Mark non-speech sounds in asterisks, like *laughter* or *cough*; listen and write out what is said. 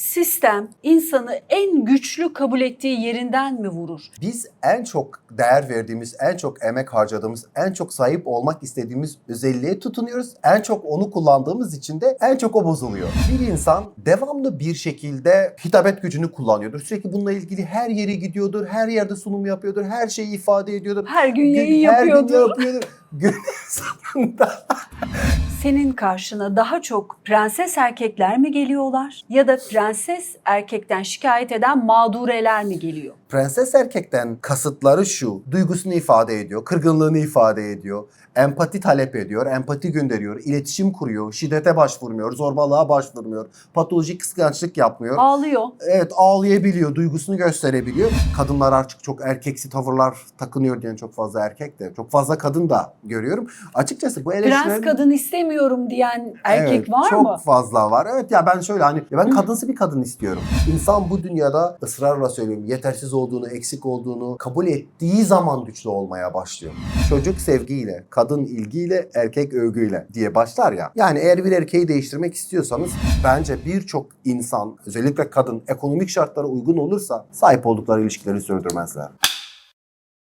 Sistem insanı en güçlü kabul ettiği yerinden mi vurur? Biz en çok değer verdiğimiz, en çok emek harcadığımız, en çok sahip olmak istediğimiz özelliğe tutunuyoruz. En çok onu kullandığımız için de en çok o bozuluyor. Bir insan devamlı bir şekilde hitabet gücünü kullanıyordur. Sürekli bununla ilgili her yere gidiyordur, her yerde sunum yapıyordur, her şeyi ifade ediyordur. Her gün yayın her gün yapıyordu. yapıyordur. Gün *laughs* sonunda Senin karşına daha çok prenses erkekler mi geliyorlar ya da prenses erkekten şikayet eden mağdureler mi geliyor? Prenses erkekten kasıtları şu. Duygusunu ifade ediyor, kırgınlığını ifade ediyor, empati talep ediyor, empati gönderiyor, iletişim kuruyor, şiddete başvurmuyor, zorbalığa başvurmuyor, patolojik kıskançlık yapmıyor. Ağlıyor. Evet ağlayabiliyor, duygusunu gösterebiliyor. Kadınlar artık çok erkeksi tavırlar takınıyor diyen çok fazla erkek de, çok fazla kadın da görüyorum. Açıkçası bu eleştirilerin... Prens kadın istemiyorum diyen erkek Evet, var çok mı? fazla var. Evet ya ben şöyle hani ya ben kadınsı bir kadın istiyorum. İnsan bu dünyada ısrarla söylüyorum yetersiz olduğunu, eksik olduğunu kabul ettiği zaman güçlü olmaya başlıyor. Çocuk sevgiyle, kadın ilgiyle, erkek övgüyle diye başlar ya. Yani eğer bir erkeği değiştirmek istiyorsanız bence birçok insan özellikle kadın ekonomik şartlara uygun olursa sahip oldukları ilişkileri sürdürmezler.